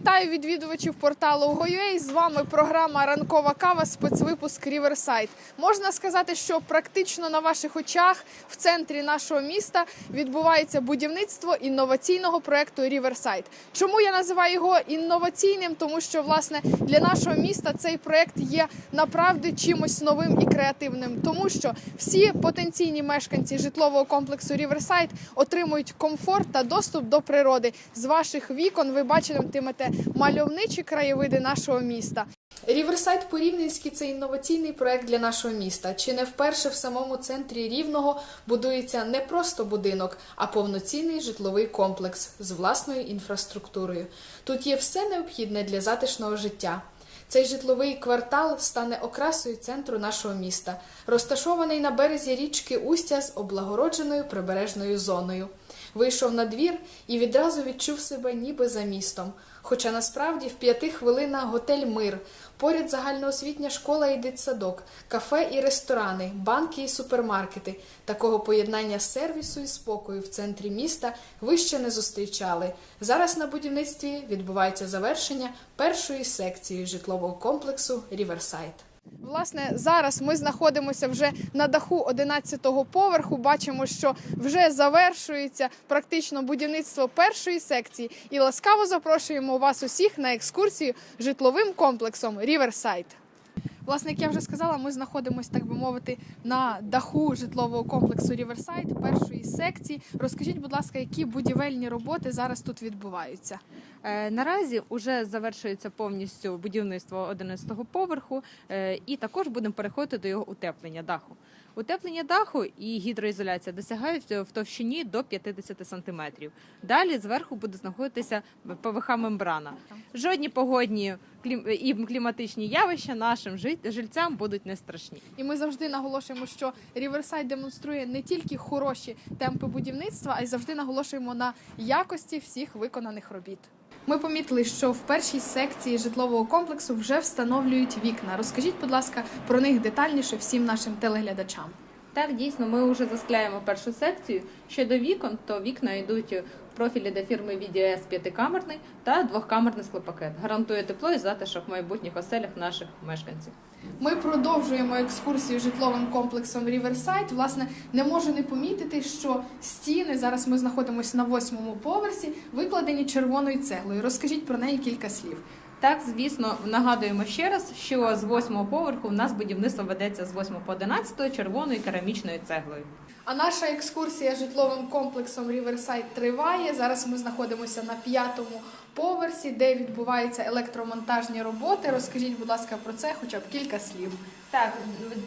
Вітаю відвідувачів порталу Go.ua. З вами програма Ранкова кава спецвипуск Ріверсайд. Можна сказати, що практично на ваших очах в центрі нашого міста відбувається будівництво інноваційного проекту Ріверсайд. Чому я називаю його інноваційним? Тому що власне для нашого міста цей проект є направді чимось новим і креативним, тому що всі потенційні мешканці житлового комплексу Ріверсайд отримують комфорт та доступ до природи. З ваших вікон ви бачитимете мальовничі краєвиди нашого міста. Ріверсайд Порівнянський це інноваційний проект для нашого міста. Чи не вперше в самому центрі рівного будується не просто будинок, а повноцінний житловий комплекс з власною інфраструктурою. Тут є все необхідне для затишного життя. Цей житловий квартал стане окрасою центру нашого міста, розташований на березі річки Устя з облагородженою прибережною зоною. Вийшов на двір і відразу відчув себе ніби за містом. Хоча насправді в п'яти хвилинах готель Мир, поряд загальноосвітня школа і дитсадок, кафе і ресторани, банки і супермаркети. Такого поєднання сервісу і спокою в центрі міста ви ще не зустрічали. Зараз на будівництві відбувається завершення першої секції житлового комплексу Ріверсайд. Власне, зараз ми знаходимося вже на даху 11-го поверху. Бачимо, що вже завершується практично будівництво першої секції, і ласкаво запрошуємо вас усіх на екскурсію житловим комплексом Ріверсайд. Власне, як я вже сказала, ми знаходимося, так би мовити, на даху житлового комплексу Ріверсайд першої секції. Розкажіть, будь ласка, які будівельні роботи зараз тут відбуваються? Е, Наразі вже завершується повністю будівництво 11-го поверху, е, і також будемо переходити до його утеплення даху. Утеплення даху і гідроізоляція досягають в товщині до 50 сантиметрів. Далі зверху буде знаходитися ПВХ-мембрана. Жодні погодні клім- і кліматичні явища нашим жильцям будуть не страшні. І ми завжди наголошуємо, що Ріверсайд демонструє не тільки хороші темпи будівництва, а й завжди наголошуємо на якості всіх виконаних робіт. Ми помітили, що в першій секції житлового комплексу вже встановлюють вікна. Розкажіть, будь ласка, про них детальніше всім нашим телеглядачам. Так, дійсно, ми вже заскляємо першу секцію. Щодо вікон, то вікна йдуть в профілі до фірми VDS п'ятикамерний та двохкамерний склопакет. Гарантує тепло і затишок в майбутніх оселях наших мешканців. Ми продовжуємо екскурсію житловим комплексом Ріверсайд. Власне, не можу не помітити, що стіни зараз ми знаходимося на восьмому поверсі, викладені червоною цеглою. Розкажіть про неї кілька слів. Так, звісно, нагадуємо ще раз, що з восьмого поверху в нас будівництво ведеться з 8 по 11 червоною керамічною цеглою. А наша екскурсія житловим комплексом Ріверсайд триває. Зараз ми знаходимося на п'ятому поверсі, де відбуваються електромонтажні роботи. Розкажіть, будь ласка, про це хоча б кілька слів. Так,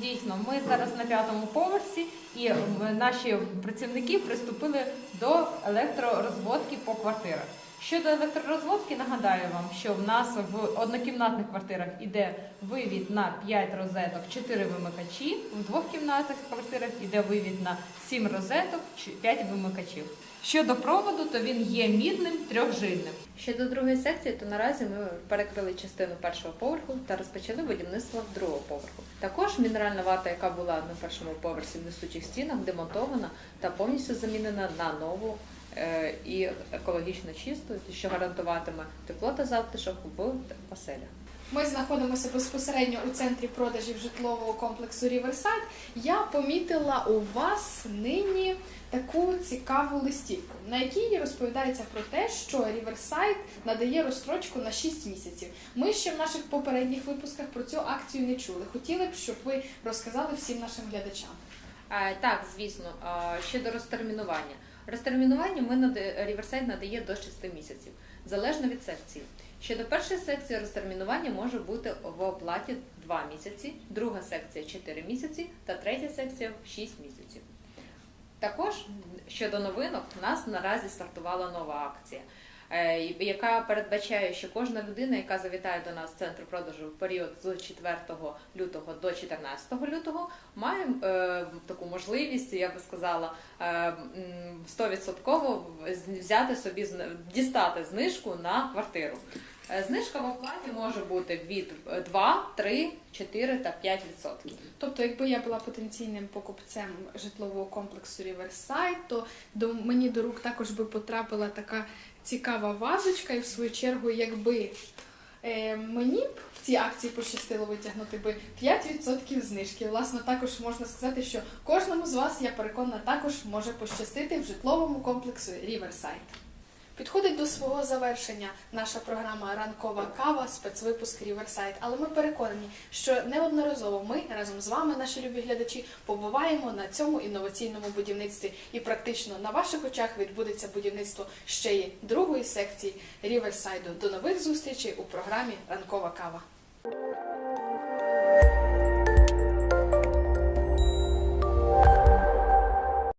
дійсно, ми зараз на п'ятому поверсі, і наші працівники приступили до електророзводки по квартирах. Щодо електророзводки, нагадаю вам, що в нас в однокімнатних квартирах іде вивід на 5 розеток, 4 вимикачі, в двохкімнатних квартирах іде вивід на 7 розеток, 5 вимикачів. Щодо проводу, то він є мідним трьохжильним. Щодо другої секції, то наразі ми перекрили частину першого поверху та розпочали будівництво другого поверху. Також мінеральна вата, яка була на першому поверсі в несучих стінах, демонтована та повністю замінена на нову і екологічно чисту, що гарантуватиме тепло та затишок в оселях. Ми знаходимося безпосередньо у центрі продажів житлового комплексу Ріверсайд. Я помітила у вас нині таку цікаву листівку, на якій розповідається про те, що Ріверсайд надає розстрочку на 6 місяців. Ми ще в наших попередніх випусках про цю акцію не чули. Хотіли б, щоб ви розказали всім нашим глядачам. Е, Так, звісно, Е, щодо розтермінування. Розтермінування ми нада- Ріверсайд надає до 6 місяців, залежно від секції. Щодо першої секції розтермінування може бути в оплаті 2 місяці, друга секція 4 місяці та третя секція 6 місяців. Також щодо новинок, у нас наразі стартувала нова акція, яка передбачає, що кожна людина, яка завітає до нас в центр продажу в період з 4 лютого до 14 лютого, має е, таку можливість, я би сказала, е, 100% взяти собі дістати знижку на квартиру. Е, Знижка в оплаті може бути від е, 2, 3, 4 та 5 відсотків. Тобто, якби я була потенційним покупцем житлового комплексу Riverside, то до мені до рук також би потрапила така цікава вазочка, і в свою чергу, якби е, мені б в цій акції пощастило витягнути би 5% знижки. Власне, також можна сказати, що кожному з вас, я переконана, також може пощастити в житловому комплексу Riverside. Підходить до свого завершення наша програма Ранкова кава спецвипуск Riverside. Але ми переконані, що неодноразово ми разом з вами, наші любі глядачі, побуваємо на цьому інноваційному будівництві. І практично на ваших очах відбудеться будівництво ще й другої секції Riverside. До нових зустрічей у програмі Ранкова кава.